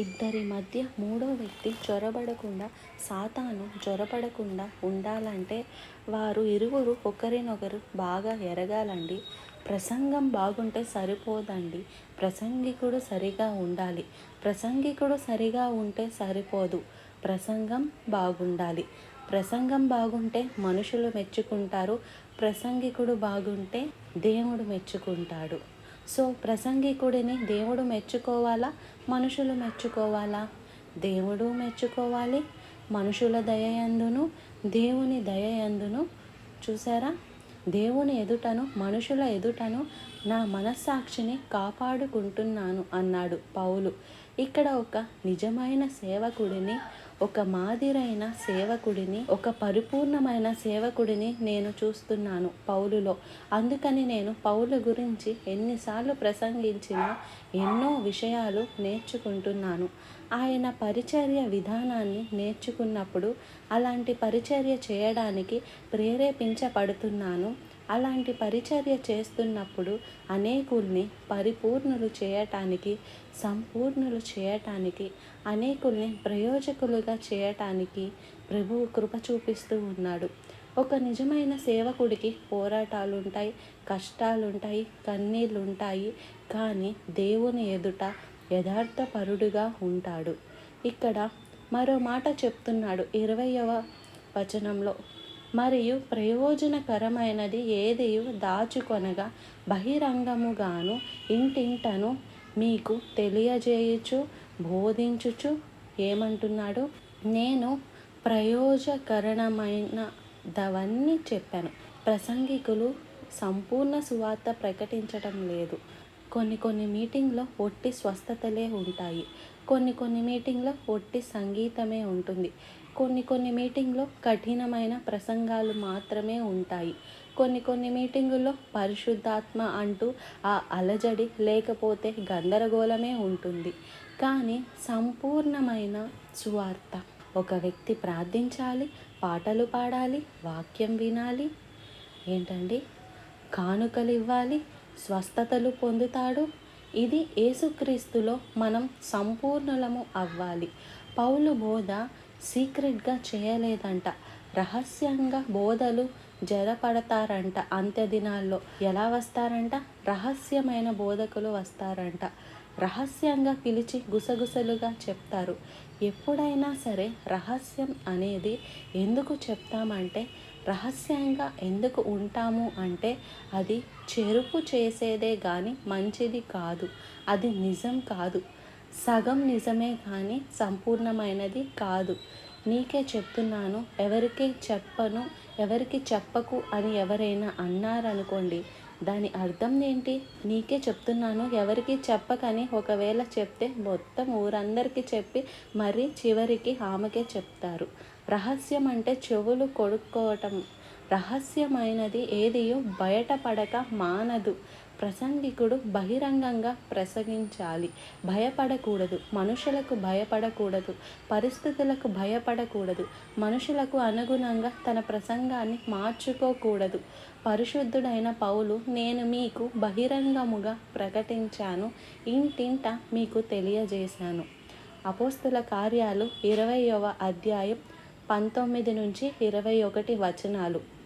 ఇద్దరి మధ్య మూడో వ్యక్తి చొరబడకుండా సాతాను చొరబడకుండా ఉండాలంటే వారు ఇరువురు ఒకరినొకరు బాగా ఎరగాలండి. ప్రసంగం బాగుంటే సరిపోదండి. ప్రసంగికుడు సరిగా ఉండాలి. ప్రసంగికుడు సరిగా ఉంటే సరిపోదు. ప్రసంగం బాగుండాలి. ప్రసంగం బాగుంటే మనుషులు మెచ్చుకుంటారు. ప్రసంగికుడు బాగుంటే దేవుడు మెచ్చుకుంటాడు. సో ప్రసంగికుడిని దేవుడు మెచ్చుకోవాలా? మనుషులు మెచ్చుకోవాలా? దేవుడు మెచ్చుకోవాలి. మనుషుల దయయందును దేవుని దయయందును చూసారా? దేవుని ఎదుటను మనుషుల ఎదుటను నా మనస్సాక్షిని కాపాడుకుంటున్నాను అన్నాడు పౌలు. ఇక్కడ ఒక నిజమైన సేవకుడిని ఒక మాదిరైన సేవకుడిని ఒక పరిపూర్ణమైన సేవకుడిని నేను చూస్తున్నాను పౌలులో. అందుకని నేను పౌలు గురించి ఎన్నిసార్లు ప్రసంగించిన ఎన్నో విషయాలు నేర్చుకుంటున్నాను. ఆయన పరిచర్య విధానాన్ని నేర్చుకున్నప్పుడు అలాంటి పరిచర్య చేయడానికి ప్రేరేపించబడుతున్నాను. అలాంటి పరిచర్య చేస్తున్నప్పుడు అనేకుల్ని పరిపూర్ణులు చేయటానికి సంపూర్ణులు చేయటానికి అనేకుల్ని ప్రయోజకులుగా చేయటానికి ప్రభువు కృప చూపిస్తూ ఉన్నాడు. ఒక నిజమైన సేవకుడికి పోరాటాలు ఉంటాయి కష్టాలు ఉంటాయి కానీ దేవుని ఎదుట యథార్థపరుడుగా ఉంటాడు. ఇక్కడ మరో మాట చెప్తున్నాడు ఇరవయవ వచనంలో. మరియు ప్రయోజనకరమైనది ఏది దాచుకొనగా బహిరంగముగాను ఇంటింటను మీకు తెలియజేయుచు బోధించుచు ఏమంటున్నాడు? నేను ప్రయోజకరణమైనదవన్నీ చెప్పాను. ప్రసంగికులు సంపూర్ణ సువార్త ప్రకటించడం లేదు. కొన్ని కొన్ని మీటింగ్లో ఒట్టి స్వస్థతలే ఉంటాయి. కొన్ని కొన్ని మీటింగ్లో ఒట్టి సంగీతమే ఉంటుంది. కొన్ని కొన్ని మీటింగ్లో కఠినమైన ప్రసంగాలు మాత్రమే ఉంటాయి. కొన్ని కొన్ని మీటింగుల్లో పరిశుద్ధాత్మ అంటూ ఆ అలజడి లేకపోతే గందరగోళమే ఉంటుంది. కానీ సంపూర్ణమైన సువార్త. ఒక వ్యక్తి ప్రార్థించాలి పాటలు పాడాలి వాక్యం వినాలి. ఏంటండి? కానుకలు ఇవ్వాలి స్వస్థతలు పొందుతాడు. ఇది యేసుక్రీస్తులో మనం సంపూర్ణులము అవ్వాలి. పౌలు బోధ సీక్రెట్గా చేయలేదంట. రహస్యంగా బోధలు జరపడతారంట అంత్య దినాల్లో. ఎలా వస్తారంట? రహస్యమైన బోధకులు వస్తారంట. రహస్యంగా పిలిచి గుసగుసలుగా చెప్తారు. ఎప్పుడైనా సరే రహస్యం అనేది ఎందుకు చెప్తామంటే రహస్యంగా ఎందుకు ఉంటాము అంటే అది చెరుపు చేసేదే కానీ మంచిది కాదు. అది నిజం కాదు. సగం నిజమే కానీ సంపూర్ణమైనది కాదు. నీకే చెప్తున్నాను ఎవరికి చెప్పను ఎవరికి చెప్పకు అని ఎవరైనా అన్నారనుకోండి దాని అర్థం ఏంటి? నీకే చెప్తున్నాను ఎవరికి చెప్పకని ఒకవేళ చెప్తే మొత్తం ఊరందరికీ చెప్పి మరీ చివరికి ఆమెకే చెప్తారు. రహస్యం అంటే చెవులు కొడుక్కోవటం రహస్యమైనది ఏదియో బయటపడక మానదు. ప్రసంగికుడు బహిరంగంగా ప్రసంగించాలి. భయపడకూడదు. మనుషులకు భయపడకూడదు. పరిస్థితులకు భయపడకూడదు. మనుషులకు అనుగుణంగా తన ప్రసంగాన్ని మార్చుకోకూడదు. పరిశుద్ధుడైన పౌలు నేను మీకు బహిరంగముగా ప్రకటించాను. ఇంటింట మీకు తెలియజేశాను. అపోస్తుల కార్యాలు ఇరవయవ అధ్యాయం పంతొమ్మిది నుంచి ఇరవై ఒకటి వచనాలు.